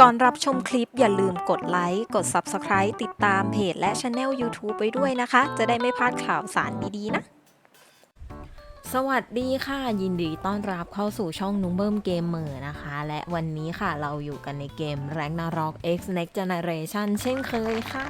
ก่อนรับชมคลิปอย่าลืมกดไลค์ กด Subscribe ติดตามเพจและช anel YouTube ไปด้วยนะคะ จะได้ไม่พลาดข่าวสารดีๆนะ สวัสดีค่ะ ยินดีต้อนรับเข้าสู่ช่องนุ้งเบิ้มเกมเมอร์นะคะ และวันนี้ค่ะเราอยู่กันในเกม Ragnarok X Next Generation เช่นเคยค่ะ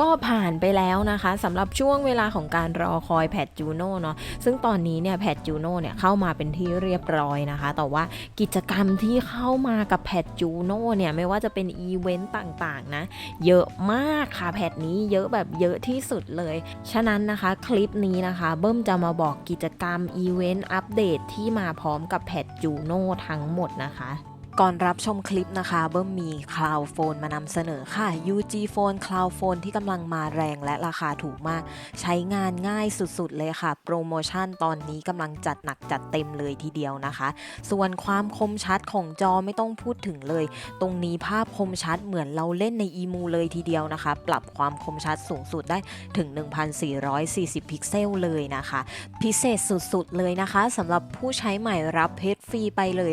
ก็ผ่านไปแล้วนะคะสำหรับช่วงเวลาของการรอคอยแพทจูโน่เนาะซึ่งตอนนี้เนี่ยแพทจูโน่เนี่ยเข้ามาเป็นที่เรียบร้อยนะคะ แต่ว่ากิจกรรมที่เข้ามากับแพทจูโน่เนี่ยไม่ว่าจะเป็นอีเวนต์ต่างๆนะเยอะมากค่ะแพทนี้เยอะแบบเยอะที่สุดเลย ฉะนั้นนะคะคลิปนี้นะคะ เบิ้มจะมาบอกกิจกรรมอีเวนต์อัปเดตที่มาพร้อมกับแพทจูโน่ทั้งหมดนะคะ ก่อนรับชมคลิปนะคะ เบิ้มมี Cloud Phone มานำเสนอค่ะ UG Phone Cloud Phone ที่กำลังมาแรงและราคาถูกมาก ใช้งานง่ายสุดๆเลยค่ะ โปรโมชั่นตอนนี้กำลังจัดหนักจัดเต็มเลยทีเดียวนะคะ ส่วนความคมชัดของจอไม่ต้องพูดถึงเลย ตรงนี้ภาพคมชัดเหมือนเราเล่นในอีมูเลยทีเดียวนะคะ ปรับความคมชัดสูงสุดได้ถึง 1440 พิกเซลเลยนะคะ พิเศษสุดๆเลยนะคะสำหรับผู้ใช้ใหม่รับเพชรฟรีไปเลย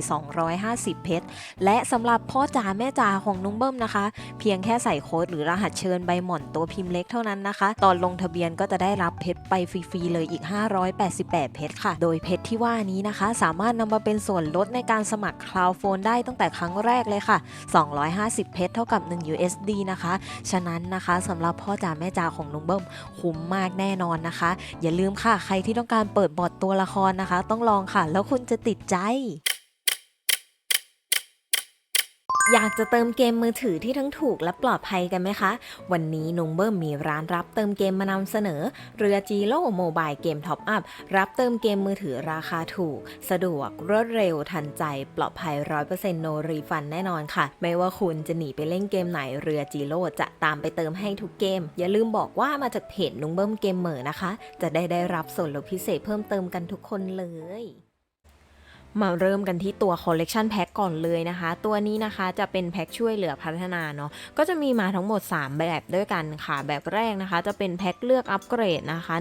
250 เพชรและสำหรับพ่อจ๋าแม่จ๋าของนุ้งเบิ้มนะคะ เพียงแค่ใส่โค้ดหรือรหัสเชิญใบหม่อนตัวพิมพ์เล็กเท่านั้นนะคะ ตอนลงทะเบียนก็จะได้รับเพชรไปฟรีๆเลยอีก 588 เพชรค่ะ โดยเพชรที่ว่านี้นะคะ สามารถนำมาเป็นส่วนลดในการสมัคร Cloud Phone ได้ตั้งแต่ครั้งแรกเลยค่ะ 250 เพชรเท่ากับ 1 USD นะคะ ฉะนั้นนะคะสำหรับพ่อจ๋าแม่จ๋าของนุ้งเบิ้มคุ้มมากแน่นอนนะคะ อย่าลืมค่ะใครที่ต้องการเปิดบอดตัวละครนะคะ ต้องลองค่ะ แล้วคุณจะติดใจ อยากจะเติมเกมมือถือที่ทั้งถูกและปลอดภัยกันไหมคะ วันนี้นุงเบิ้มมีร้านรับเติมเกมมานำเสนอ เรือจีโร่โมบายเกมท็อปอัพรับเติมเกมมือถือราคาถูก สะดวกรวดเร็วทันใจ ปลอดภัย 100%โนรีฟันแน่นอนค่ะ ไม่ว่าคุณจะหนีไปเล่นเกมไหนเรือจีโร่จะตามไปเติมให้ทุกเกม อย่าลืมบอกว่ามาจากเพจนุงเบิ้มเกมเมอร์นะคะ จะได้ได้รับส่วนลดพิเศษเพิ่มเติมกันทุกคนเลย มาเริ่มกันที่ตัว Collection Pack ก่อนเลยนะคะ ตัวนี้นะคะจะเป็นแพ็คช่วยเหลือพัฒนาเนาะก็จะมีมาทั้งหมด 3 แบบด้วยกันค่ะ แบบแรกนะคะ จะเป็นแพ็คเลือกอัปเกรดนะคะ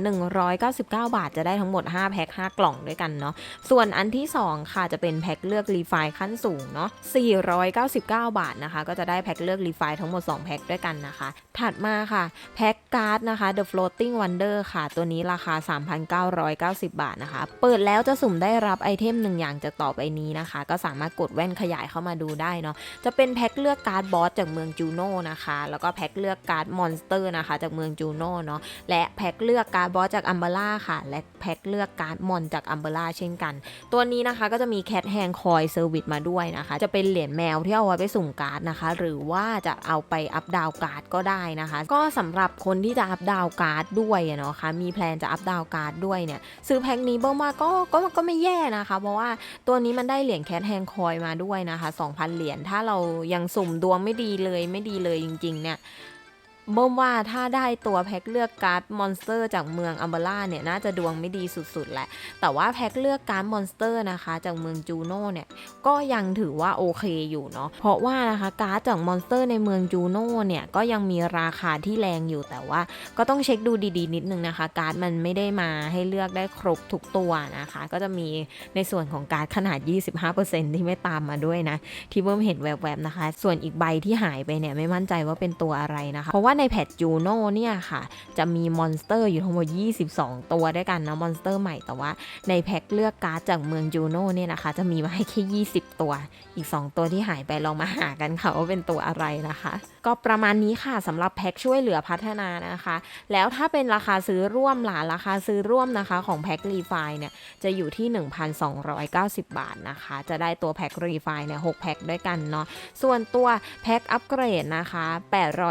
199 บาทจะได้ทั้งหมด 5 แพ็ค 5 กล่องด้วยกันเนาะส่วนอันที่ 2 ค่ะจะเป็นแพ็คเลือกรีไฟขั้นสูงเนาะ499 บาทนะคะ ก็จะได้แพ็คเลือกรีไฟทั้งหมด 2 แพ็คด้วยกันนะคะ ถัดมาค่ะแพ็คการ์ดนะคะ The Floating Wonder ค่ะ ตัวนี้ราคา 3,990 บาทนะคะ เปิดแล้วจะสุ่มได้รับไอเทมหนึ่งอย่างจากต่อไปนี้นะคะ ก็สามารถกดแว่นขยายเข้ามาดูได้เนาะจะเป็นแพ็คเลือกการ์ดบอสจากเมืองจูโน่นะคะ แล้วก็แพ็คเลือกการ์ดมอนสเตอร์นะคะ จากเมืองจูโน่เนาะและแพ็คเลือกการ์ดบอสจากอัมเบล่าค่ะ และแพ็คเลือกการ์ดมอนจากอัมเบล่าเช่นกัน ตัวนี้นะคะก็จะมีแคทแฮงคอยเซอร์วิสมาด้วยนะคะ จะเป็นเหรียญแมวที่เอาไว้ไปสุ่มการ์ดนะคะ หรือว่าจะเอาไปอัพดาวการ์ดก็ได้นะคะ ก็สำหรับคนที่จะอัพดาวการ์ดด้วยเนาะคะมีแพลนจะอัพดาวการ์ดด้วยเนี่ยซื้อแพ็คนี้เบิ้มว่าก็ก็ก็ไม่แย่นะคะ เพราะว่าตัวนี้มันได้เหรียญแคทแฮงคอยมาด้วยนะคะ 2,000 เหรียญถ้าเรายังสุ่มดวงไม่ดีเลยไม่ดีเลยจริง ๆ เนี่ย เบิ้มว่าถ้าได้ตัวแพ็คเลือกการ์ดมอนสเตอร์จากเมืองอัมเบล่าเนี่ยน่าจะดวงไม่ดีสุดๆแหละ แต่ว่าแพ็คเลือกการ์ดมอนสเตอร์นะคะ จากเมืองจูโน่เนี่ยก็ยังถือว่าโอเคอยู่เนาะเพราะว่านะคะการ์ดจากมอนสเตอร์ในเมืองจูโน่เนี่ยก็ยังมีราคาที่แรงอยู่แต่ว่า ก็ต้องเช็คดูดีๆ นิดนึงนะคะ การ์ดมันไม่ได้มาให้เลือกได้ครบทุกตัวนะคะ ก็จะมีในส่วนของการ์ดขนาด 25%ที่ไม่ตามมาด้วยนะที่เบิ่มเห็นแวบๆนะคะ ส่วนอีกใบที่หายไปเนี่ยไม่มั่นใจว่าเป็นตัวอะไรนะคะ เพราะว่าในแพทจูโน่เนี่ยค่ะ จะมีมอนสเตอร์อยู่ทั้งหมด 22 ตัวด้วยกันนะมอนสเตอร์ใหม่แต่ว่าในแพ็คเลือกการ์ดจากเมืองจูโน่เนี่ยนะคะ จะมีมาให้แค่ 20 ตัว อีก 2 ตัวที่หายไปลองมาหากันค่ะว่าเป็นตัวอะไรนะคะ ก็ประมาณนี้ค่ะสำหรับแพ็คช่วยเหลือพัฒนานะคะ แล้วถ้าเป็นราคาซื้อร่วมหล่ะราคาซื้อร่วมนะคะ ของแพ็ครีไฟเนี่ยจะอยู่ที่ 1,290 บาทนะคะ จะได้ตัวแพ็ครีไฟเนี่ย6แพ็คด้วยกันเนาะส่วนตัวแพ็คอัปเกรดนะคะ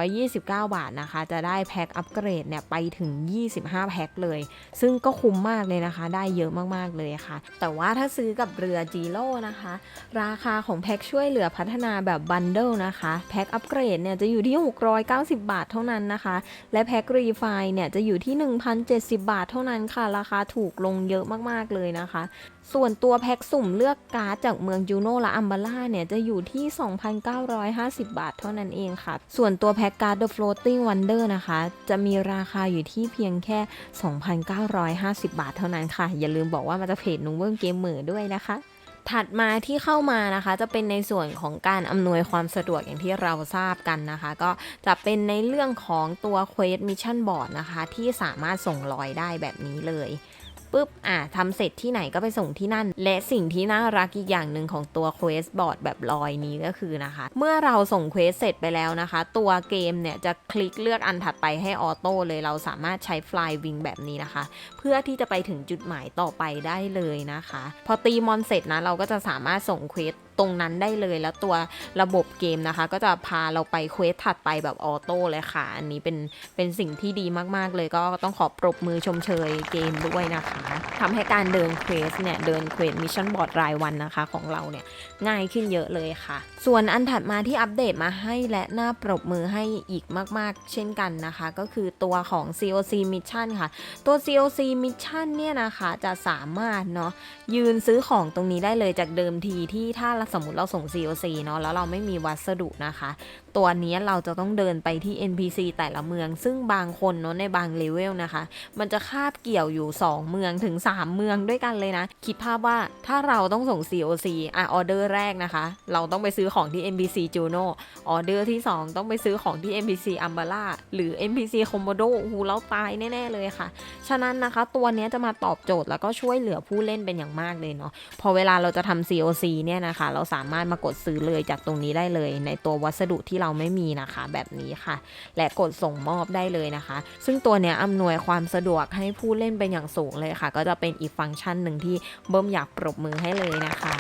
829 บาทนะคะ จะได้แพ็คอัปเกรดเนี่ยไปถึง 25 แพ็คเลย ซึ่งก็คุ้มมากเลยนะคะ ได้เยอะมากๆเลยค่ะ แต่ว่าถ้าซื้อกับเรือจีโร่นะคะ ราคาของแพ็คช่วยเหลือพัฒนาแบบบันเดิลนะคะแพ็คอัปเกรดเนี่ยจะะอยู่ที่ 690 บาทเท่านั้นนะคะ และแพ็ครีไฟเนี่ยจะอยู่ที่ 1,070 บาทเท่านั้นค่ะ ราคาถูกลงเยอะมากๆเลยนะคะ ส่วนตัวแพ็คสุ่มเลือกการ์ดจากเมืองจูโน่และอัมบาล่าเนี่ยจะอยู่ที่ 2,950 บาทเท่านั้นเองค่ะ ส่วนตัวแพ็คการ์ด The Floating Wonder นะคะ จะมีราคาอยู่ที่เพียงแค่ 2,950 บาทเท่านั้นค่ะ อย่าลืมบอกว่ามาจากเพจนุ้งเบิ้งเกมเหมือด้วยนะคะ ถัดมาที่เข้ามานะคะ จะเป็นในส่วนของการอำนวยความสะดวกอย่างที่เราทราบกันนะคะ ก็จะเป็นในเรื่องของตัว Quest Mission Board นะคะ ที่สามารถส่งลอยได้แบบนี้เลย ปุ๊บอ่าทำเสร็จที่ไหนก็ไปส่งที่นั่น และสิ่งที่น่ารักอีกอย่างหนึ่งของตัวเควสบอร์ดแบบลอยนี้ก็คือนะคะ เมื่อเราส่งเควสเสร็จไปแล้วนะคะ ตัวเกมเนี่ยจะคลิกเลือกอันถัดไปให้ออโต้เลยเราสามารถใช้ฟลายวิงแบบนี้นะคะ เพื่อที่จะไปถึงจุดหมายต่อไปได้เลยนะคะ พอตีมอนเสร็จนะเราก็จะสามารถส่งเควส ตรงนั้นได้เลย แล้วตัวระบบเกมนะคะ ก็จะพาเราไปเควสถัดไปแบบออโต้เลยค่ะ อันนี้เป็นเป็นสิ่งที่ดีมากๆ เลยก็ต้องขอปรบมือชมเชยเกมด้วยนะคะทำให้การเดินเควสเนี่ยเดินเควสมิชชั่นบอร์ดรายวันนะคะของเราเนี่ยง่ายขึ้นเยอะเลยค่ะ ส่วนอันถัดมาที่อัปเดตมาให้และน่าปรบมือให้อีกมาก ๆ เช่นกันนะคะ ก็คือตัวของ COC Mission ค่ะ ตัว COC Mission เนี่ยนะคะจะสามารถเนาะยืนซื้อของตรงนี้ได้เลยจากเดิมทีที่ถ้าสมมติเราส่ง COC เนาะแล้วเราไม่มีวัสดุนะคะ ตัวนี้เราจะต้องเดินไปที่ NPC แต่ละเมือง ซึ่งบางคนเนาะในบางเลเวลนะคะ มันจะคาบเกี่ยวอยู่ 2 เมืองถึง 3 เมืองด้วยกันเลยนะ คิดภาพว่าถ้าเราต้องส่ง COC อะออเดอร์แรกนะคะ เราต้องไปซื้อของที่ NPC Juno ออเดอร์ที่ 2 ต้องไปซื้อของที่ NPC Umbra หรือ NPC Komodo โอ้เราตายแน่ๆเลยค่ะ ฉะนั้นนะคะตัวนี้จะมาตอบโจทย์แล้วก็ช่วยเหลือผู้เล่นเป็นอย่างมากเลยเนาะพอเวลาเราจะทำ COC เนี่ยนะคะเราสามารถมากดซื้อเลยจากตรงนี้ได้เลย ในตัววัสดุที่เราไม่มีนะคะ แบบนี้ค่ะ และกดส่งมอบได้เลยนะคะ ซึ่งตัวเนี้ยอำนวยความสะดวกให้ผู้เล่นเป็นอย่างสูงเลยค่ะ ก็จะเป็นอีกฟังก์ชันหนึ่งที่เบิ้มอยากปรบมือให้เลยนะคะ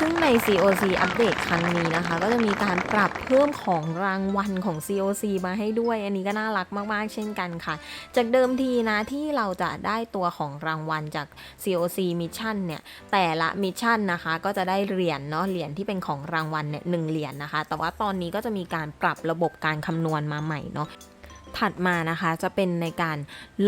ซึ่งใน COC อัปเดตครั้งนี้นะคะ ก็จะมีการปรับเพิ่มของรางวัลของ COC มาให้ด้วย อันนี้ก็น่ารักมากๆ เช่นกันค่ะ จากเดิมทีนะที่เราจะได้ตัวของรางวัลจาก COC Mission เนี่ย แต่ละมิชชั่นนะคะก็จะได้เหรียญเนาะเหรียญที่เป็นของรางวัลเนี่ยหนึ่งเหรียญนะคะ แต่ว่าตอนนี้ก็จะมีการปรับระบบการคำนวณมาใหม่เนาะ ถัดมานะคะจะเป็นในการ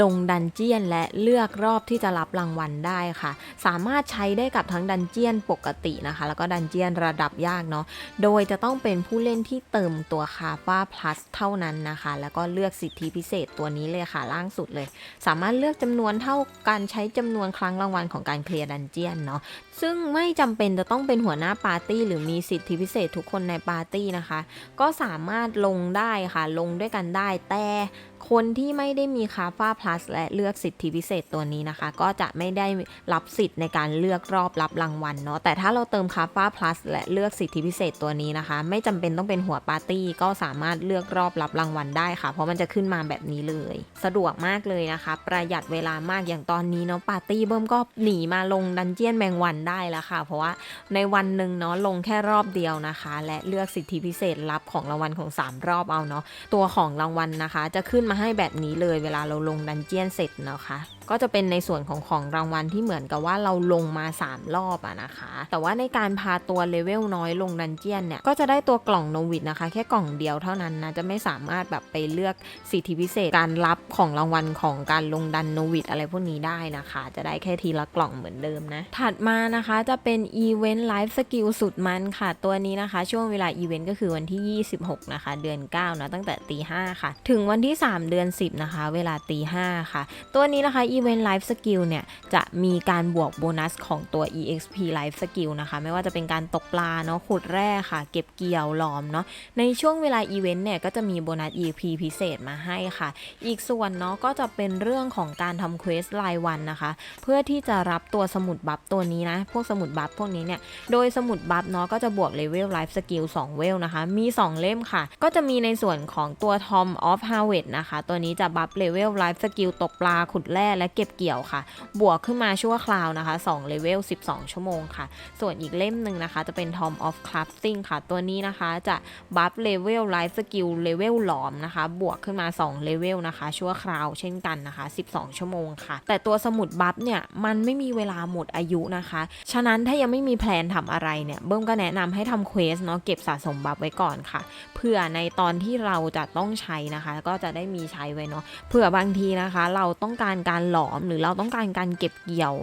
ลงดันเจียนและเลือกรอบที่จะรับรางวัลได้ค่ะ สามารถใช้ได้กับทั้งดันเจียนปกตินะคะ แล้วก็ดันเจียนระดับยากเนาะโดยจะต้องเป็นผู้เล่นที่เติมตัวคาฟ้า plus เท่านั้นนะคะ แล้วก็เลือกสิทธิพิเศษตัวนี้เลยค่ะล่างสุดเลย สามารถเลือกจำนวนเท่าการใช้จำนวนครั้งรางวัลของการเคลียร์ดันเจียนเนาะซึ่งไม่จำเป็นจะต้องเป็นหัวหน้าปาร์ตี้หรือมีสิทธิพิเศษทุกคนในปาร์ตี้นะคะ ก็สามารถลงได้ค่ะลงด้วยกันได้แต่で คนที่ไม่ได้มีคาฟ้า plus และเลือกสิทธิพิเศษตัวนี้นะคะ ก็จะไม่ได้รับสิทธิ์ในการเลือกรอบรับรางวัลเนาะแต่ถ้าเราเติมคาฟ้า plus และเลือกสิทธิพิเศษตัวนี้นะคะ ไม่จำเป็นต้องเป็นหัวปาร์ตี้ก็สามารถเลือกรอบรับรางวัลได้ค่ะ เพราะมันจะขึ้นมาแบบนี้เลย สะดวกมากเลยนะคะ ประหยัดเวลามากอย่างตอนนี้เนาะปาร์ตี้เบิ้มก็หนีมาลงดันเจียนแมงวันได้แล้วค่ะ เพราะว่าในวันหนึ่งเนาะลงแค่รอบเดียวนะคะ และเลือกสิทธิพิเศษรับของรางวัลของ 3 รอบเอาเนาะตัวของรางวัลนะคะ จะขึ้นมาให้แบบนี้เลยเวลาเราลงดันเจียนเสร็จนะคะ ก็จะเป็นในส่วนของของรางวัลที่เหมือนกับว่าเราลงมา 3 รอบอะนะคะ แต่ว่าในการพาตัวเลเวลน้อยลงดันเจียนเนี่ย ก็จะได้ตัวกล่องโนวิดนะคะ แค่กล่องเดียวเท่านั้นนะ จะไม่สามารถแบบไปเลือกสิทธิพิเศษการรับของรางวัลของการลงดันโนวิดอะไรพวกนี้ได้นะคะ จะได้แค่ทีละกล่องเหมือนเดิมนะ ถัดมานะคะจะเป็นอีเวนต์ไลฟ์สกิลสุดมันค่ะ ตัวนี้นะคะ ช่วงเวลาอีเวนต์ก็คือวันที่ 26 นะคะ เดือน 9 นะ ตั้งแต่ตี5ค่ะ ถึงวันที่ 3 เดือน 10 นะคะ เวลาตี5ค่ะ ตัวนี้นะคะ Event Life Skill เนี่ยจะมีการบวกโบนัสของตัว EXP Life Skill นะคะ ไม่ว่าจะเป็นการตกปลาเนาะขุดแร่ค่ะ เก็บเกี่ยวหลอมเนาะในช่วงเวลาอีเวนต์เนี่ยก็จะมีโบนัส EXP พิเศษมาให้ค่ะ อีกส่วนเนาะก็จะเป็นเรื่องของการทำเควสรายวันนะคะ เพื่อที่จะรับตัวสมุดบัฟตัวนี้นะ พวกสมุดบัฟพวกนี้เนี่ยโดยสมุดบัฟเนาะก็จะบวกเลเวลไลฟ์สกิล2เวลนะคะ มี 2 เล่มค่ะ ก็จะมีในส่วนของตัว Tom of Harvest นะคะ ตัวนี้จะบัฟเลเวลไลฟ์สกิลตกปลาขุดแร่และเก็บเกี่ยวค่ะ บวกขึ้นมาชั่วคราวนะคะ2เลเวล 12 ชั่วโมงค่ะ ส่วนอีกเล่มหนึ่งนะคะ จะเป็น Tom of Crafting ค่ะ ตัวนี้นะคะจะบัฟเลเวลไลฟ์สกิลเลเวลหลอมนะคะ บวกขึ้นมา2เลเวลนะคะ ชั่วคราวเช่นกันนะคะ 12 ชั่วโมงค่ะ แต่ตัวสมุดบัฟเนี่ย มันไม่มีเวลาหมดอายุนะคะ ฉะนั้นถ้ายังไม่มีแพลนทำอะไรเนี่ย เบิ้มก็แนะนำให้ทำเควสเนาะเก็บสะสมบัฟไว้ก่อนค่ะ เพื่อในตอนที่เราจะต้องใช้นะคะ ก็จะได้มีใช้ไว้เนาะเผื่อบางทีนะคะ เราต้องการการหลลอม หรือเราต้องการการเก็บเกี่ยว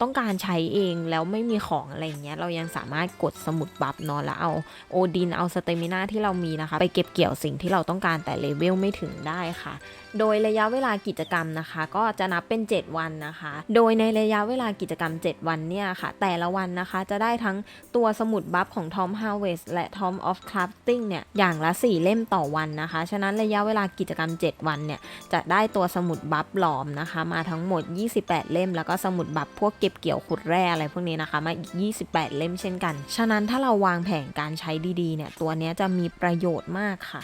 ต้องการใช้เองแล้วไม่มีของอะไรเงี้ยเรายังสามารถกดสมุดบัฟนอนแล้วเอาโอดินเอาสเตมินาที่เรามีนะคะ ไปเก็บเกี่ยวสิ่งที่เราต้องการแต่เลเวลไม่ถึงได้ค่ะ โดยระยะเวลากิจกรรมนะคะ ก็จะนับเป็น 7 วันนะคะ โดยในระยะเวลากิจกรรม 7 วันเนี่ยค่ะ แต่ละวันนะคะจะได้ทั้งตัวสมุดบัฟของ Tom Harvest และ Tom of Crafting เนี่ยอย่างละ 4 เล่มต่อวันนะคะ ฉะนั้นระยะเวลากิจกรรม 7 วันเนี่ยจะได้ตัวสมุดบัฟหลอมนะคะ มาทั้งหมด 28 เล่ม แล้วก็สมุดบัฟพวกเก็บเกี่ยวขุดแร่อะไรพวกนี้นะคะมาอีก 28 เล่มเช่นกัน ฉะนั้นถ้าเราวางแผนการใช้ดีๆเนี่ยตัวนี้จะมีประโยชน์มากค่ะ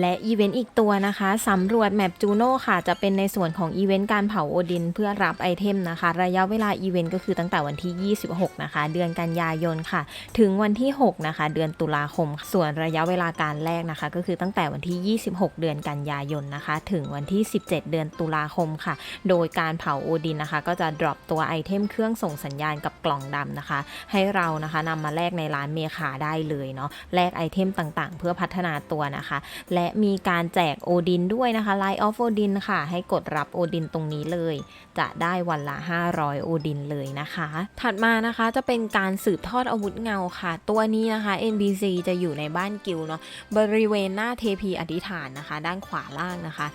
และอีเวนต์อีกตัวนะคะสำรวจแมปจูโน่ค่ะ จะเป็นในส่วนของอีเวนต์การเผาโอดินเพื่อรับไอเทมนะคะ ระยะเวลาอีเวนต์ก็คือตั้งแต่วันที่ 26 นะคะ เดือนกันยายนค่ะ ถึงวันที่ 6 นะคะ เดือนตุลาคม ส่วนระยะเวลาการแรกนะคะ ก็คือตั้งแต่วันที่ 26 เดือนกันยายนนะคะ ถึงวันที่ 17 เดือนตุลาคมค่ะ โดยการเผาโอดินนะคะ ก็จะดรอปตัวไอเทมเครื่องส่งสัญญาณกับกล่องดำนะคะ ให้เรานะคะนำมาแลกในร้านเมคาได้เลยเนาะแลกไอเทมต่างๆ เพื่อพัฒนาตัวนะคะและมีการแจกโอดินด้วยนะคะ Line of Odin ค่ะ ให้กดรับโอดินตรงนี้เลย จะได้วันละ 500 โอดินเลยนะคะ ถัดมานะคะจะเป็นการสืบทอดอาวุธเงาค่ะ ตัวนี้นะคะ NBC จะอยู่ในบ้านกิลเนาะบริเวณหน้าเทพีอธิษฐานนะคะ ด้านขวาล่างนะคะ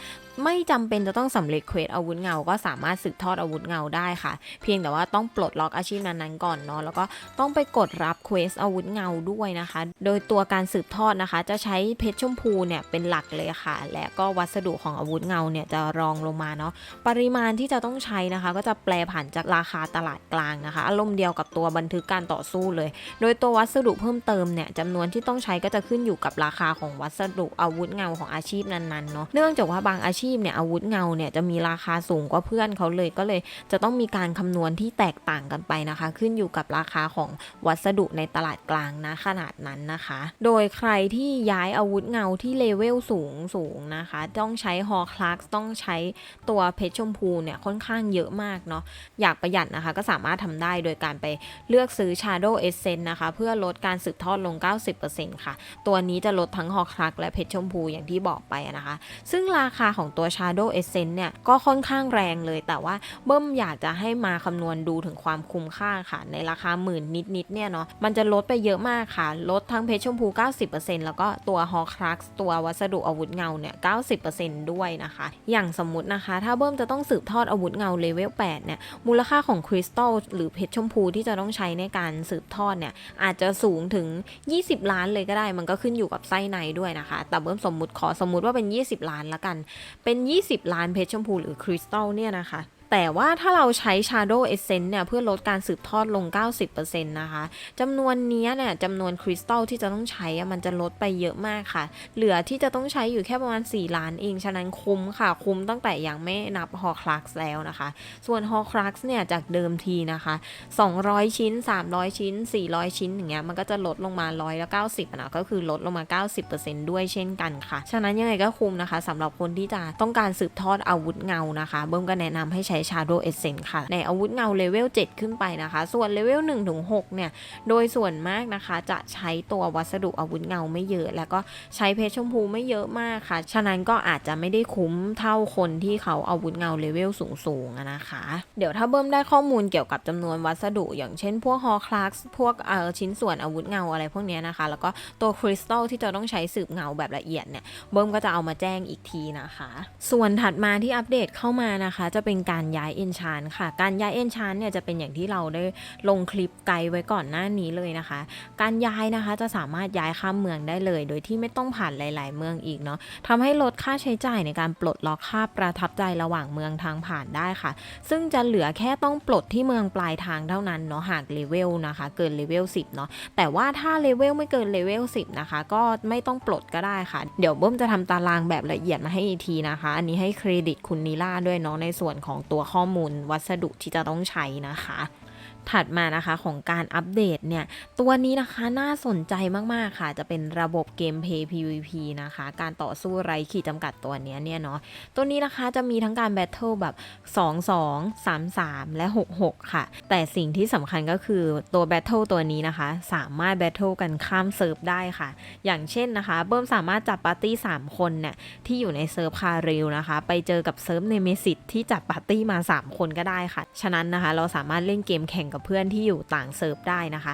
ไม่จำเป็นจะต้องสำเร็จเควสอาวุธเงา ก็สามารถสืบทอดอาวุธเงาได้ค่ะ เพียงแต่ว่าต้องปลดล็อกอาชีพนั้นๆก่อนเนาะแล้วก็ต้องไปกดรับเควสอาวุธเงาด้วยนะคะ โดยตัวการสืบทอดนะคะ จะใช้เพชรชมพูเนี่ยเป็นหลักเลยค่ะ และก็วัสดุของอาวุธเงาเนี่ยจะรองลงมาเนาะปริมาณที่จะต้องใช้นะคะ ก็จะแปลผันจากราคาตลาดกลางนะคะ อารมณ์เดียวกับตัวบันทึกการต่อสู้เลย โดยตัววัสดุเพิ่มเติมเนี่ยจำนวนที่ต้องใช้ก็จะขึ้นอยู่กับราคาของวัสดุอาวุธเงาของอาชีพนั้นๆเนาะเนื่องจากว่าบางอาชีพเนี่ยอาวุธเงาเนี่ยจะมีราคาสูงกว่าเพื่อนเขาเลยก็เลยจะต้องมีการคำนวณที่แตกต่างกันไปนะคะ ขึ้นอยู่กับราคาของวัสดุในตลาดกลางนะขนาดนั้นนะคะ โดยใครที่ย้ายอาวุธเงาที่เลเวลสูงสูงนะคะ ต้องใช้ฮอคลักต้องใช้ตัวเพชรชมพูเนี่ยค่อนข้างเยอะมากเนาะอยากประหยัดนะคะ ก็สามารถทำได้โดยการไปเลือกซื้อ Shadow Essence นะคะ เพื่อลดการสืบทอดลง 90%ค่ะ ตัวนี้จะลดทั้งฮอคลักและเพชรชมพูอย่างที่บอกไปนะคะ ซึ่งราคาของตัว Shadow Essence เนี่ยก็ค่อนข้างแรงเลย แต่ว่าเบิ้มอยากจะให้มาคำนวณดูถึงความคุ้มค่าค่ะ ในราคาหมื่นนิดๆเนี่ยเนาะมันจะลดไปเยอะมากค่ะ ลดทั้งเพชรชมพู 90%แล้วก็ตัวฮอคลักตัววัสดุอาวุธเงาเนี่ย 90%ด้วยนะคะ อย่างสมมตินะคะ ถ้าเบิ้มจะต้องสืบทอดอาวุธเงาเลเวล 8 เนี่ย มูลค่าของคริสตัลหรือเพชรชมพูที่จะต้องใช้ในการสืบทอดเนี่ย อาจจะสูงถึง 20 ล้านเลยก็ได้ มันก็ขึ้นอยู่กับไส้ในด้วยนะคะ แต่เบิ้มสมมติขอสมมติว่าเป็น 20 ล้านละกันเป็น 20 ล้านเพชรชมพูหรือคริสตัลเนี่ยนะคะ แต่ว่าถ้าเราใช้ Shadow Essence เนี่ยเพื่อลดการสืบทอดลง 90%นะคะจำนวนนี้เนี่ยจำนวนคริสตัลที่จะต้องใช้มันจะลดไปเยอะมากค่ะ เหลือที่จะต้องใช้อยู่แค่ประมาณ 4 ล้านเอง ฉะนั้นคุ้มค่ะคุ้มตั้งแต่ยังไม่นับฮอคลักแล้วนะคะ ส่วนฮอคลักเนี่ยจากเดิมทีนะคะ 200 ชิ้น 300 ชิ้น 400 ชิ้นอย่างเงี้ยมันก็จะลดลงมา 100ละ90นะก็คือลดลงมา 90%ด้วยเช่นกันค่ะ ฉะนั้นยังไงก็คุ้มนะคะสำหรับคนที่จะต้องการสืบทอดอาวุธเงานะคะ เบิ้มก็แนะนำให้ใช้ Shadow Essence ค่ะ ในอาวุธเงาเลเวล 7 ขึ้นไปนะคะ ส่วนเลเวล1ถึง6เนี่ย โดยส่วนมากนะคะจะใช้ตัววัสดุอาวุธเงาไม่เยอะ แล้วก็ใช้เพชรชมพูไม่เยอะมากค่ะ ฉะนั้นก็อาจจะไม่ได้คุ้มเท่าคนที่เขาอาวุธเงาเลเวลสูงๆนะคะ เดี๋ยวถ้าเบิ้มได้ข้อมูลเกี่ยวกับจำนวนวัสดุ อย่างเช่นพวกฮอคลักพวกเอ่อชิ้นส่วนอาวุธเงาอะไรพวกนี้นะคะ แล้วก็ตัวคริสตัลที่จะต้องใช้สืบเงาแบบละเอียดเนี่ยเบิ้มก็จะเอามาแจ้งอีกทีนะคะ ส่วนถัดมาที่อัปเดตเข้ามานะคะ จะเป็นการย้ายเอนชานค่ะ การย้ายเอนชานเนี่ยจะเป็นอย่างที่เราได้ลงคลิปไกด์ไว้ก่อนหน้านี้เลยนะคะ การย้ายนะคะจะสามารถย้ายข้ามเมืองได้เลย โดยที่ไม่ต้องผ่านหลาย ๆ เมืองอีกเนาะทำให้ลดค่าใช้จ่ายในการปลดล็อกค่าประทับใจระหว่างเมืองทางผ่านได้ค่ะ ซึ่งจะเหลือแค่ต้องปลดที่เมืองปลายทางเท่านั้นเนาะหากเลเวลนะคะ เกินเลเวล10เนาะแต่ว่าถ้าเลเวลไม่เกินเลเวล10นะคะ ก็ไม่ต้องปลดก็ได้ค่ะ เดี๋ยวเบิ้มจะทำตารางแบบละเอียดมาให้อีกทีนะคะ อันนี้ให้เครดิตคุณนิล่าด้วยเนาะในส่วนของตัวข้อมูลวัสดุที่จะต้องใช้นะคะ ถัดมานะคะของการอัปเดตเนี่ย ตัวนี้นะคะน่าสนใจมากๆค่ะ จะเป็นระบบเกมเพย์ PVP นะคะ การต่อสู้ไร้ขีดจำกัดตัวเนี้ยเนี่ยเนาะตัวนี้นะคะจะมีทั้งการแบทเทิลแบบ 2 2 3 3 และ 6 6 ค่ะ แต่สิ่งที่สำคัญก็คือตัวแบทเทิลตัวนี้นะคะ สามารถแบทเทิลกันข้ามเซิร์ฟได้ค่ะ อย่างเช่นนะคะ เบิ้มสามารถจับปาร์ตี้ 3 คนเนี่ยที่อยู่ในเซิร์ฟคาเรลนะคะ ไปเจอกับเซิร์ฟเนเมซิตที่จับปาร์ตี้มา 3 คนก็ได้ค่ะ ฉะนั้นนะคะ เราสามารถเล่นเกมแข่งกับเพื่อนที่อยู่ต่างเซิร์ฟได้นะคะ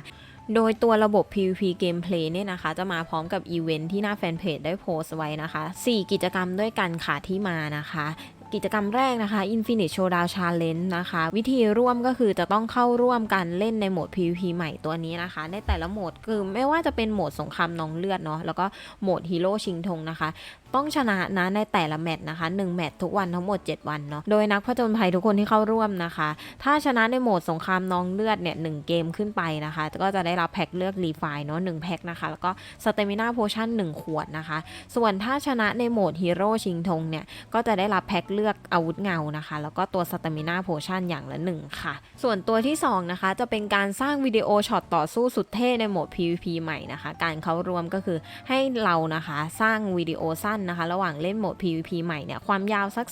โดยตัวระบบ PVP Gameplay เนี่ยนะคะ จะมาพร้อมกับอีเวนท์ที่หน้าแฟนเพจได้โพสต์ไว้นะคะ 4 กิจกรรมด้วยกันค่ะที่มานะคะกิจกรรมแรกนะคะ Infinite Showdown Challenge นะคะ วิธีร่วมก็คือจะต้องเข้าร่วมกันเล่นในโหมด PVP ใหม่ตัวนี้นะคะ ในแต่ละโหมดคือไม่ว่าจะเป็นโหมดสงครามน้องเลือดเนาะแล้วก็โหมดฮีโร่ชิงธงนะคะ ต้องชนะนะในแต่ละแมตช์นะคะ1แมตช์ทุกวันทั้งหมด 7 วันเนาะโดยนักผจญภัยทุกคนที่เข้าร่วมนะคะ ถ้าชนะในโหมดสงครามน้องเลือดเนี่ยหเกมขึ้นไปนะคะ ก็จะได้รับแพ็คเลือกรีไฟเนาะหแพ็คนะคะ แล้วก็สเตมิน่าโพชั่น1ขวดนะคะ ส่วนถ้าชนะในโหมดฮีโร่ชิงธงเนี่ยก็จะได้รับแพ็คเลือกอาวุธเงานะคะ แล้วก็ตัวสเตมิน่าโพชั่นอย่างละหนึ่งค่ะ ส่วนตัวที่สองนะคะ จะเป็นการสร้างวิดีโอช็อตต่อสู้สุดเท่ในโหมด PVP ใหม่นะคะ การเข้าร่วมก็คือให้เรานะคะสร้างวิดีโอสั้นนะคะ ระหว่างเล่นโหมด PVP ใหม่เนี่ย ความยาวสัก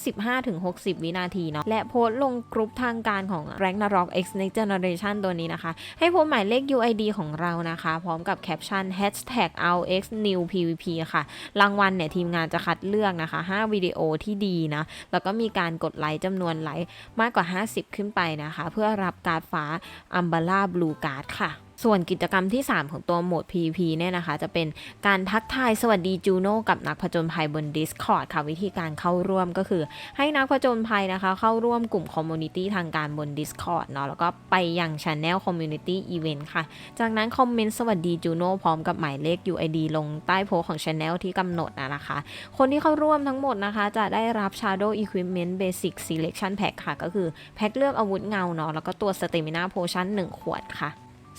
15-60 วินาทีเนาะ และโพสต์ลงกรุ๊ปทางการของ Ragnarok X Next Generation ตัวนี้นะคะ ให้โพสต์หมายเลข UID ของเรานะคะ พร้อมกับแคปชั่น hashtag RX New PVP ค่ะ รางวัลเนี่ย ทีมงานจะคัดเลือกนะคะ 5 วิดีโอที่ดีนะ แล้วก็มีการกดไลค์จำนวนไลค์มากกว่า 50 ขึ้นไปนะคะ เพื่อรับการ์ดฟ้า Umbrella Blue Card ค่ะ ส่วนกิจกรรมที่ 3 ของตัวโหมด PVP เนี่ยนะคะ จะเป็นการทักทายสวัสดีจูโน่กับนักผจญภัยบน Discord ค่ะ วิธีการเข้าร่วมก็คือ ให้นักผจญภัยนะคะ เข้าร่วมกลุ่มคอมมูนิตี้ทางการบน Discord เนาะแล้วก็ไปยัง Channel Community Event ค่ะ จากนั้นคอมเมนต์สวัสดีจูโน่พร้อมกับหมายเลข UID ลงใต้โพสของ Channel ที่กำหนดนะนะคะ คนที่เข้าร่วมทั้งหมดนะคะ จะได้รับ Shadow Equipment Basic Selection Pack ค่ะ ก็คือแพ็คเลือกอาวุธเงาเนาะแล้วก็ตัว Stamina Potion 1 ขวดค่ะ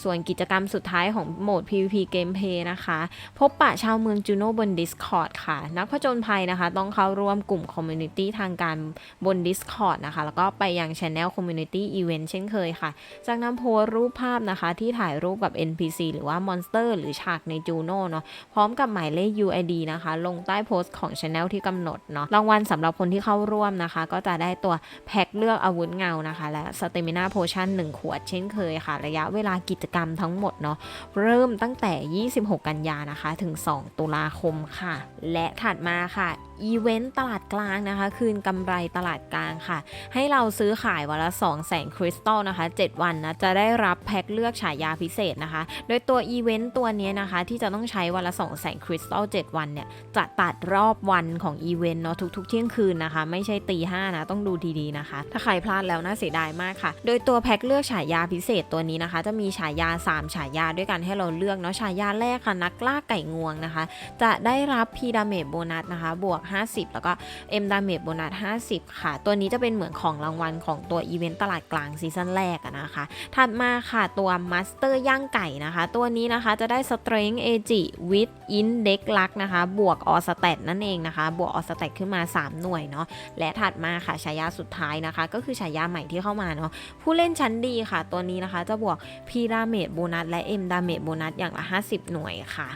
ส่วนกิจกรรมสุดท้ายของโหมด PVP Gameplay นะคะ พบปะชาวเมืองจูโน่บน Discord ค่ะ นักผจญภัยนะคะ ต้องเข้าร่วมกลุ่ม Community ทางการบน Discord นะคะ แล้วก็ไปยัง Channel Community Event เช่นเคยค่ะ จากนั้นโพสรูปภาพนะคะ ที่ถ่ายรูปกับ NPC หรือว่า Monster หรือฉากในจูโน่เนาะพร้อมกับหมายเลข UID นะคะ ลงใต้โพสต์ของ Channel ที่กำหนดเนาะรางวัลสำหรับคนที่เข้าร่วมนะคะ ก็จะได้ตัวแพ็คเลือกอาวุธเงานะคะ และ Stamina Potion 1ขวดเช่นเคยค่ะ ระยะเวลากิจกรรมทั้งหมดเนาะเริ่มตั้งแต่ 26 กันยานะคะ ถึง 2 ตุลาคมค่ะ และถัดมาค่ะอีเวนต์ตลาดกลางนะคะ คืนกำไรตลาดกลางค่ะ ให้เราซื้อขายวันละ2แสนคริสตัลนะคะ 7 วันนะ จะได้รับแพ็คเลือกฉายาพิเศษนะคะ โดยตัวอีเวนต์ตัวนี้นะคะ ที่จะต้องใช้วันละ2แสนคริสตัล7วันเนี่ย จะตัดรอบวันของอีเวนต์เนาะทุกๆ เที่ยงคืนนะคะ ไม่ใช่ตีห้านะ ต้องดูดีๆนะคะ ถ้าใครพลาดแล้วน่าเสียดายมากค่ะ โดยตัวแพ็คเลือกฉายาพิเศษตัวนี้นะคะ จะมีฉายา 3 ฉายาด้วยกันให้เราเลือกเนาะฉายาแรกค่ะนักล่าไก่งวงนะคะ จะได้รับพีดาเมจโบนัสนะคะ บวก 50 แล้วก็เอ็มดาเมจโบนัส 50 ค่ะ ตัวนี้จะเป็นเหมือนของรางวัลของตัวอีเวนต์ตลาดกลางซีซั่นแรกนะคะ ถัดมาค่ะตัวมาสเตอร์ย่างไก่นะคะ ตัวนี้นะคะจะได้ Strength AG with Index Luck นะคะ บวกออสแตทนั่นเองนะคะ บวกออสแตทขึ้นมา 3 หน่วยเนาะและถัดมาค่ะฉายาสุดท้ายนะคะ ก็คือฉายาใหม่ที่เข้ามาเนาะผู้เล่นชั้นดีค่ะ ตัวนี้นะคะจะบวกพีดาาเมจโบนัสและเอ็มดาเมจโบนัสอย่างละ 50 หน่วยค่ะ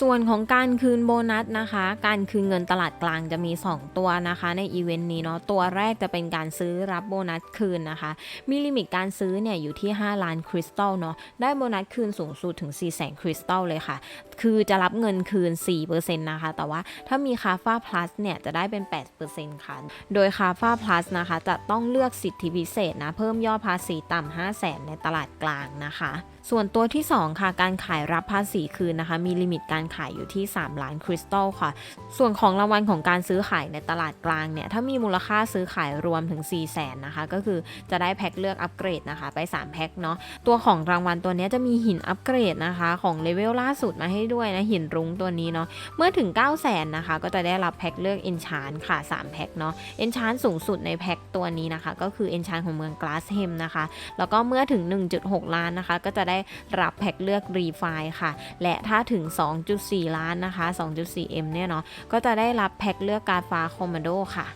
ส่วนของการคืนโบนัสนะคะ การคืนเงินตลาดกลางจะมี 2 ตัวนะคะในอีเวนต์นี้เนาะ ตัวแรกจะเป็นการซื้อรับโบนัสคืนนะคะ มีลิมิตการซื้อเนี่ยอยู่ที่ 5 ล้านคริสตัลเนาะ ได้โบนัสคืนสูงสุดถึง4แสนคริสตัลเลยค่ะ คือจะรับเงินคืน 4%นะคะ แต่ว่าถ้ามีคาฟ้า plus เนี่ยจะได้เป็น 8%ค่ะ โดยคาฟ้า plus นะคะจะต้องเลือกสิทธิพิเศษนะ เพิ่มยอดภาษีต่ำ5แสนในตลาดกลางนะคะ ส่วนตัวที่ 2 ค่ะการขายรับภาษีคืนนะคะ มีลิมิตการขายอยู่ที่ 3 ล้านคริสตัลค่ะ ส่วนของรางวัลของการซื้อขายในตลาดกลางเนี่ย ถ้ามีมูลค่าซื้อขายรวมถึง 4 0 0แสนนะคะ ก็คือจะได้แพ็คเลือกอัปเกรดนะคะ ไป 3 แพ็คเนาะตัวของรางวัลตัวนี้จะมีหินอัปเกรดนะคะ ของเลเวลล่าสุดมาให้ด้วยนะ หินรุ้งตัวนี้เนาะเมื่อถึง 9 0 0แสนนะคะ ก็จะได้รับแพ็คเลือกเอนชานค่ะ 3 แพ็คเนาะเอนชานสูงสุดในแพ็คตัวนี้นะคะ ก็คือเอนชานของเมืองกลาสเฮมนะคะแล้วก็เมื่อถึง 1.6 ล้านนะคะ ก็จะได้รับแพ็คเลือกรีไฟค่ะ และถ้าถึง 2.4 ล้านนะคะ 2.4M เนี่ยเนาะก็จะได้รับแพ็คเลือกการฟ้าคอมมานโดค่ะ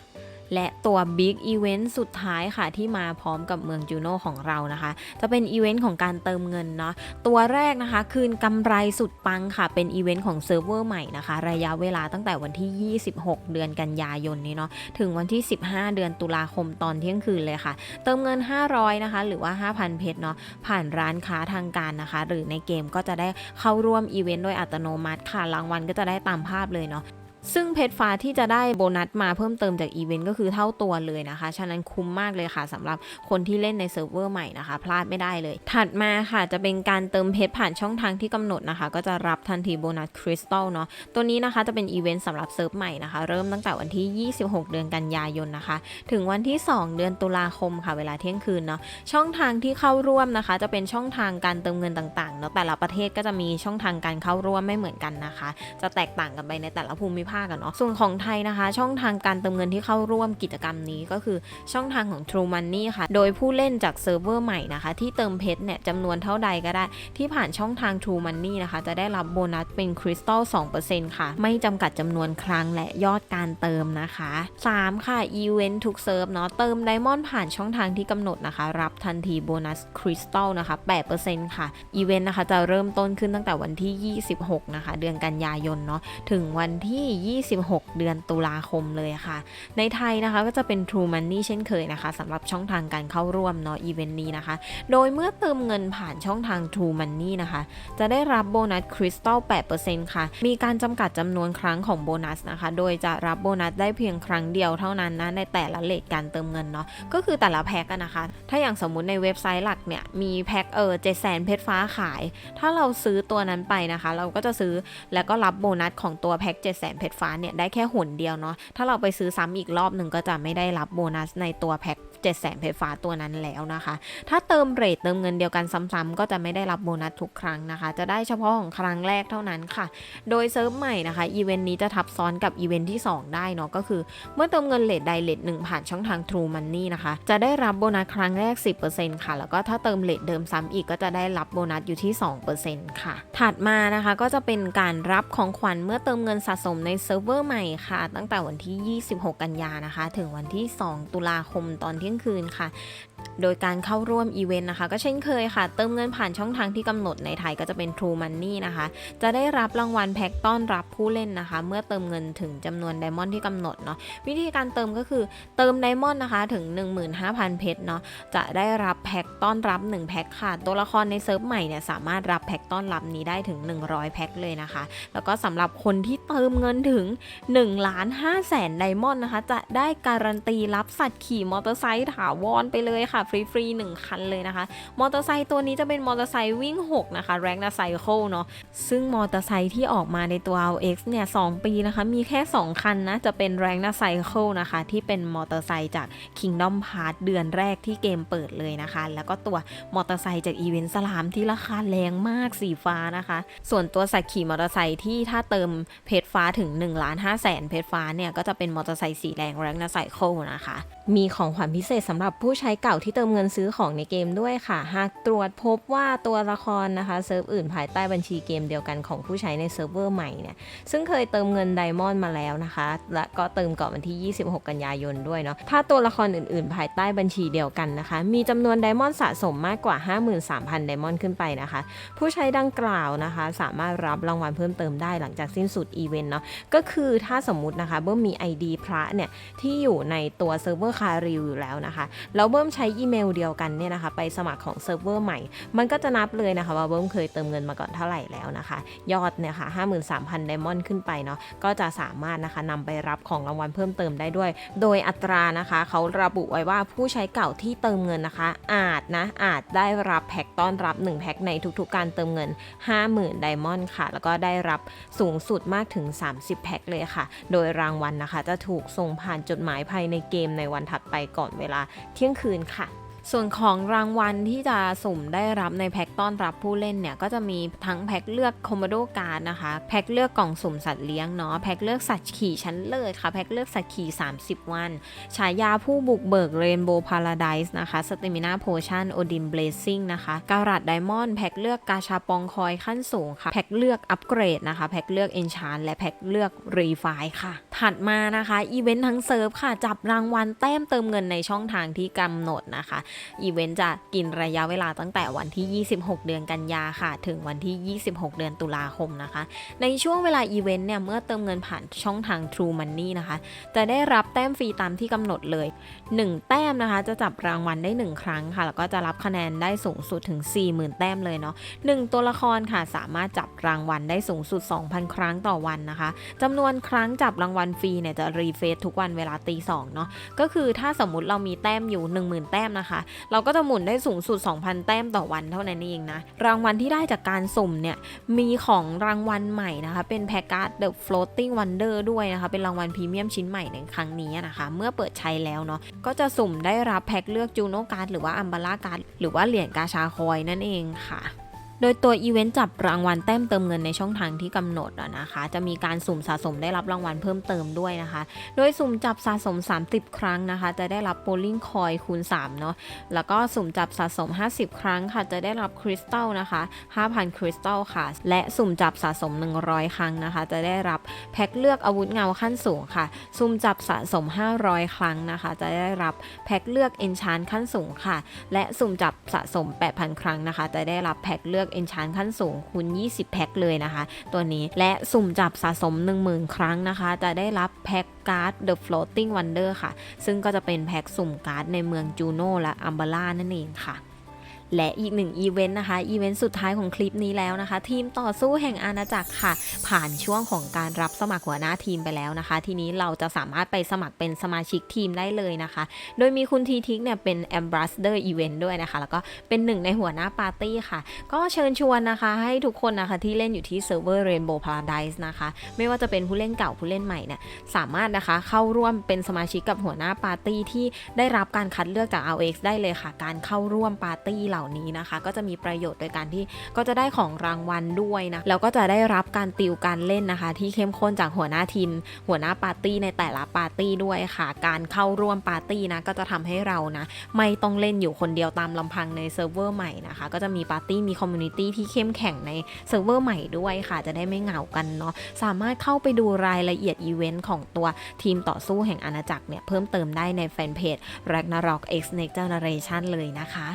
และตัว Big Event สุดท้ายค่ะที่มาพร้อมกับเมืองจูโน่ของเรานะคะ จะเป็นอีเวนต์ของการเติมเงินเนาะตัวแรกนะคะ คืนกำไรสุดปังค่ะ เป็นอีเวนต์ของเซิร์ฟเวอร์ใหม่นะคะ ระยะเวลาตั้งแต่วันที่ 26 เดือนกันยายนนี้เนาะถึงวันที่ 15 เดือนตุลาคมตอนเที่ยงคืนเลยค่ะ เติมเงิน 500 นะคะ หรือว่า 5,000 เพชรเนาะผ่านร้านค้าทางการนะคะ หรือในเกมก็จะได้เข้าร่วมอีเวนต์โดยอัตโนมัติค่ะรางวัลก็จะได้ตามภาพเลยเนาะ ซึ่งเพชรฟ้าที่จะได้โบนัสมาเพิ่มเติมจากอีเวนต์ก็คือเท่าตัวเลยนะคะ ฉะนั้นคุ้มมากเลยค่ะสำหรับคนที่เล่นในเซิร์ฟเวอร์ใหม่นะคะ พลาดไม่ได้เลย ถัดมาค่ะจะเป็นการเติมเพชรผ่านช่องทางที่กำหนดนะคะ ก็จะรับทันทีโบนัสคริสตัลเนาะ ตัวนี้นะคะจะเป็นอีเวนต์สำหรับเซิร์ฟใหม่นะคะ เริ่มตั้งแต่วันที่ 26 เดือนกันยายนนะคะ ถึงวันที่ 2 เดือนตุลาคมค่ะเวลาเที่ยงคืนเนาะ ช่องทางที่เข้าร่วมนะคะ จะเป็นช่องทางการเติมเงินต่างๆเนาะ แต่ละประเทศก็จะมีช่องทางการเข้าร่วมไม่เหมือนกันนะคะ จะแตกต่างกันไปในแต่ละภูมิภาคกันเนาะส่วนของไทยนะคะ ช่องทางการเติมเงินที่เข้าร่วมกิจกรรมนี้ก็คือช่องทางของ True Money ค่ะ โดยผู้เล่นจากเซิร์ฟเวอร์ใหม่นะคะ ที่เติมเพชรเนี่ยจำนวนเท่าใดก็ได้ ที่ผ่านช่องทาง True Money นะคะ จะได้รับโบนัสเป็นคริสตัล2%ค่ะ ไม่จำกัดจำนวนครั้งและยอดการเติมนะคะ 3 ค่ะอีเวนต์ทุกเซิร์ฟเนาะเติมไดมอนด์ผ่านช่องทางที่กำหนดนะคะ รับทันทีโบนัสคริสตัลนะคะ8%ค่ะอีเวนต์นะคะจะเริ่มต้นขึ้นตั้งแต่วันที่ 26 นะคะ เดือนกันยายนเนาะถึงวันที่26 เดือนตุลาคมเลยค่ะ ในไทยนะคะก็จะเป็น True Money เช่นเคยนะคะสำหรับช่องทางการเข้าร่วมเนาะอีเวนต์นี้นะคะ โดยเมื่อเติมเงินผ่านช่องทาง True Money นะคะ จะได้รับโบนัสคริสตัล8%ค่ะ มีการจำกัดจำนวนครั้งของโบนัสนะคะ โดยจะรับโบนัสได้เพียงครั้งเดียวเท่านั้นนะในแต่ละเลทการเติมเงินเนาะก็คือแต่ละแพ็กนะคะ ถ้าอย่างสมมุติในเว็บไซต์หลักเนี่ยมีแพ็กเออเจ็ดแสนเพชรฟ้าขาย ถ้าเราซื้อตัวนั้นไปนะคะ เราก็จะซื้อแล้วก็รับโบนัสของตัวแพ็กเจ็ดแสนเพชรฟ้าเนี่ยได้แค่หนเดียวเนาะถ้าเราไปซื้อซ้ำอีกรอบหนึ่งก็จะไม่ได้รับโบนัสในตัวแพ็ค 7 0 0 0 0เพชรฟ้าตัวนั้นแล้วนะคะ ถ้าเติมเรทเติมเงินเดียวกันซ้ำๆก็จะไม่ได้รับโบนัสทุกครั้งนะคะ จะได้เฉพาะของครั้งแรกเท่านั้นค่ะ โดยเซิร์ฟใหม่นะคะอีเวนต์นี้จะทับซ้อนกับอีเวนต์ที่ 2 ได้เนาะก็คือ เมื่อเติมเงินเลทใดเลทหนึ่งผ่านช่องทาง True Money นะคะ จะได้รับโบนัสครั้งแรก 10%ค่ะ แล้วก็ถ้าเติมเลทเดิมซ้ำอีกก็จะได้รับโบนัสอยู่ที่ 2%ค่ะ ถัดมานะคะก็จะเป็นการรับของขวัญเมื่อเติมเงินสะสมในเซิร์ฟเวอร์ใหม่ค่ะ ตั้งแต่วันที่ 26 กันยานะคะ ถึงวันที่ 2 ตุลาคมตอนเที่ยงคืนค่ะ โดยการเข้าร่วมอีเวนต์นะคะ ก็เช่นเคยค่ะ เติมเงินผ่านช่องทางที่กำหนดในไทยก็จะเป็น True Money นะคะ จะได้รับรางวัลแพ็กต้อนรับผู้เล่นนะคะ เมื่อเติมเงินถึงจำนวนไดมอนด์ที่กำหนดเนาะวิธีการเติมก็คือเติมไดมอนด์นะคะถึง 15,000 เพชรเนาะจะได้รับแพ็กต้อนรับ 1 แพ็กค่ะ ตัวละครในเซิร์ฟใหม่เนี่ยสามารถรับแพ็กต้อนรับนี้ได้ถึง 100 แพ็กเลยนะคะ แล้วก็สำหรับคนที่เติมเงินถึง1ล้าน5แสนไดมอนด์นะคะ จะได้การันตีรับสัตว์ขี่มอเตอร์ไซค์ถาวรไปเลยค่ะ ฟรีๆ1คันเลยนะคะ มอเตอร์ไซค์ตัวนี้จะเป็นมอเตอร์ไซค์วิ่ง 6 นะคะแรงนาไซเคิลเนาะซึ่งมอเตอร์ไซค์ที่ออกมาในตัว RX เนี่ย2ปีนะคะ มีแค่ 2 คันนะ จะเป็นแรงนาไซเคิลนะคะ ที่เป็นมอเตอร์ไซค์จาก Kingdom Hearts เดือนแรกที่เกมเปิดเลยนะคะ แล้วก็ตัวมอเตอร์ไซค์จากอีเวนต์สลามที่ราคาแรงมากสีฟ้านะคะ ส่วนตัวสัตว์ขี่มอเตอร์ไซค์ที่ถ้าเติมเพชรฟ้าถึง1ล้าน5แสนเพชรฟ้าเนี่ยก็จะเป็นมอเตอร์ไซค์สีแดงแรงนาไซเคิลนะคะ มีของขวัญพิเศษสำหรับผู้ใช้เก่าที่เติมเงินซื้อของในเกมด้วยค่ะ หากตรวจพบว่าตัวละครนะคะเซิร์ฟอื่นภายใต้บัญชีเกมเดียวกันของผู้ใช้ในเซิร์ฟเวอร์ใหม่เนี่ยซึ่งเคยเติมเงินไดมอนด์มาแล้วนะคะ และก็เติมก่อนวันที่ 26 กันยายนด้วยเนาะถ้าตัวละครอื่นๆ ภายใต้บัญชีเดียวกันนะคะ มีจำนวนไดมอนด์สะสมมากกว่า 53,000 ไดมอนด์ขึ้นไปนะคะ ผู้ใช้ดังกล่าวนะคะ สามารถรับรางวัลเพิ่มเติมได้หลังจากสิ้นสุดอีเวนต์เนาะก็คือถ้าสมมุตินะคะเบิ้มมี ID พระเนี่ยที่อยู่ในตัวเซิร์ฟเวอร์คาริวอยู่แล้วนะคะแล้วเบิ้มใช้อีเมลเดียวกันเนี่ยนะคะ ไปสมัครของเซิร์ฟเวอร์ใหม่ มันก็จะนับเลยนะคะว่าเบิ้มเคยเติมเงินมาก่อนเท่าไหร่แล้วนะคะ ยอดเนี่ยค่ะ53,000ไดมอนด์ขึ้นไปเนาะก็จะสามารถนะคะนำไปรับของรางวัลเพิ่มเติมได้ด้วย โดยอัตรานะคะเขาระบุไว้ว่าผู้ใช้เก่าที่เติมเงินนะคะ อาจนะอาจได้รับแพ็กต้อนรับ 1 แพ็กในทุกๆ การเติมเงิน 50,000ไดมอนด์ค่ะ แล้วก็ได้รับสูงสุดมากถึง 30 แพ็กเลยค่ะ โดยรางวัลนะคะ จะถูกส่งผ่านจดหมายภายในเกมในวันถัดไปก่อนเวลาเที่ยงคืนค่ะ ส่วนของรางวัลที่จะสุ่มได้รับในแพ็กต้อนรับผู้เล่นเนี่ยก็จะมีทั้งแพ็กเลือกคอมมโดการ์ดนะคะ แพ็กเลือกกล่องสุ่มสัตว์เลี้ยงเนาะ แพ็กเลือกสัตว์ขี่ชั้นเลิศค่ะ แพ็กเลือกสัตว์ขี่ 30 วัน ฉายาผู้บุกเบิกเรนโบว์พาราไดส์นะคะ สเตมินาโพชั่นโอดินเบลซิ่งนะคะการัดไดมอนด์แพ็กเลือกกาชาปองคอยขั้นสูงค่ะ แพ็กเลือกอัปเกรดนะคะ แพ็กเลือกเอนชานและแพ็กเลือกรีไฟค่ะ ถัดมานะคะอีเวนต์ทั้งเซิร์ฟค่ะ จับรางวัลแต้มเติมเงินในช่องทางที่กำหนดนะคะอีเวนต์จะกินระยะเวลาตั้งแต่วันที่ 26 เดือนกันยาค่ะ ถึงวันที่ 26 เดือนตุลาคมนะคะ ในช่วงเวลาอีเวนต์เนี่ย เมื่อเติมเงินผ่านช่องทาง True Money นะคะ จะได้รับแต้มฟรีตามที่กำหนดเลย 1 แต้มนะคะ จะจับรางวัลได้ 1 ครั้งค่ะ แล้วก็จะรับคะแนนได้สูงสุดถึง 40,000 แต้มเลยเนาะ1ตัวละครค่ะ สามารถจับรางวัลได้สูงสุด 2,000 ครั้งต่อวันนะคะจำนวนครั้งจับรางวัลฟรีเนี่ยจะรีเฟซทุกวันเวลาตีสองเนาะ ก็คือถ้าสมมุติเรามีแต้มอยู่ 10,000 แต้มนะคะเราก็จะหมุนได้สูงสุด 2,000 แต้มต่อวันเท่านั้นเองนะ รางวัลที่ได้จากการสุ่มเนี่ย มีของรางวัลใหม่นะคะ เป็นแพ็กการ์ด The Floating Wonder ด้วยนะคะ เป็นรางวัลพรีเมียมชิ้นใหม่ในครั้งนี้นะคะ เมื่อเปิดใช้แล้วเนาะ ก็จะสุ่มได้รับแพ็กเลือกจูโนการ์ดหรือว่าอัมบาร่าการ์ดหรือว่าเหรียญกาชาคอยนั่นเองค่ะ โดยตัวอีเวนต์จับรางวัลแต้มเติมเงินในช่องทางที่กำหนดนะคะ จะมีการสุ่มสะสมได้รับรางวัลเพิ่มเติมด้วยนะคะ โดยสุ่มจับสะสม 30 ครั้งนะคะ จะได้รับโ o ลิ่งคอยคูณ3เนาะ แล้วก็สุ่มจับสะสม 50 ครั้งค่ะ จะได้รับคริสตัลนะคะ 5,000 คริสตัลค่ะ และสุ่มจับสะสม 100 ครั้งนะคะ จะได้รับแพ็คเลือกอาวุธเงาขั้นสูงค่ะ สุ่มจับสะสม 500 ครั้งนะคะ จะได้รับแพ็คเลือกเอนชานขั้นสูงค่ะ และสุ่มจับสะสม 8,000 ครั้งนะคะ จะได้รับแพ็คเลือกอนชานขั้นสูงคูณ 20 แพ็คเลยนะคะ ตัวนี้และสุ่มจับสะสม 10,000 ครั้งนะคะ จะได้รับแพ็คการ์ด The Floating Wonder ค่ะ ซึ่งก็จะเป็นแพ็คสุ่มการ์ดในเมืองจูโน่และอัมบาร่านั่นเองค่ะ และอีกหนึ่งอีเวนต์นะคะอีเวนต์สุดท้ายของคลิปนี้แล้วนะคะ ทีมต่อสู้แห่งอาณาจักรค่ะ ผ่านช่วงของการรับสมัครหัวหน้าทีมไปแล้วนะคะ ทีนี้เราจะสามารถไปสมัครเป็นสมาชิกทีมได้เลยนะคะ โดยมีคุณทีทิกเนี่ยเป็น Ambassador Event ด้วยนะคะ แล้วก็เป็นหนึ่งในหัวหน้าปาร์ตี้ค่ะ ก็เชิญชวนนะคะ ให้ทุกคนนะคะที่เล่นอยู่ที่เซิร์ฟเวอร์ Rainbow Paradise นะคะ ไม่ว่าจะเป็นผู้เล่นเก่าผู้เล่นใหม่เนี่ยสามารถนะคะเข้าร่วมเป็นสมาชิกกับหัวหน้าปาร์ตี้ที่ได้รับการคัดเลือกจาก RX ได้เลยค่ะ การเข้าร่วมปาร์ตี้เหล่านี้นะคะ ก็จะมีประโยชน์โดยการที่ก็จะได้ของรางวัลด้วยนะแล้วก็จะได้รับการติวการเล่นนะคะ ที่เข้มข้นจากหัวหน้าทีม หัวหน้าปาร์ตี้ในแต่ละปาร์ตี้ด้วยค่ะ การเข้าร่วมปาร์ตี้นะก็จะทำให้เรานะไม่ต้องเล่นอยู่คนเดียวตามลำพังในเซิร์ฟเวอร์ใหม่นะคะ ก็จะมีปาร์ตี้มีคอมมูนิตี้ที่เข้มแข็งในเซิร์ฟเวอร์ใหม่ด้วยค่ะ จะได้ไม่เหงากันเนาะสามารถเข้าไปดูรายละเอียดอีเวนต์ของตัวทีมต่อสู้แห่งอาณาจักรเนี่ยเพิ่มเติมได้ในแฟนเพจ Ragnarok X Next Generation เลยนะคะ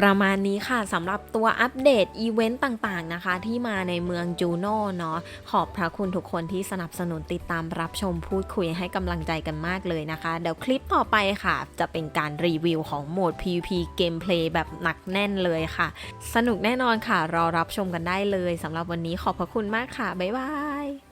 ประมาณนี้ค่ะสำหรับตัวอัปเดตอีเวนต์ต่างๆนะคะ ที่มาในเมืองจูโน่เนาะขอบพระคุณทุกคนที่สนับสนุนติดตามรับชมพูดคุยให้กำลังใจกันมากเลยนะคะ เดี๋ยวคลิปต่อไปค่ะ จะเป็นการรีวิวของโหมด PVP เกมเพลย์แบบหนักแน่นเลยค่ะ สนุกแน่นอนค่ะ รอรับชมกันได้เลยสำหรับวันนี้ขอบพระคุณมากค่ะ บ๊ายบาย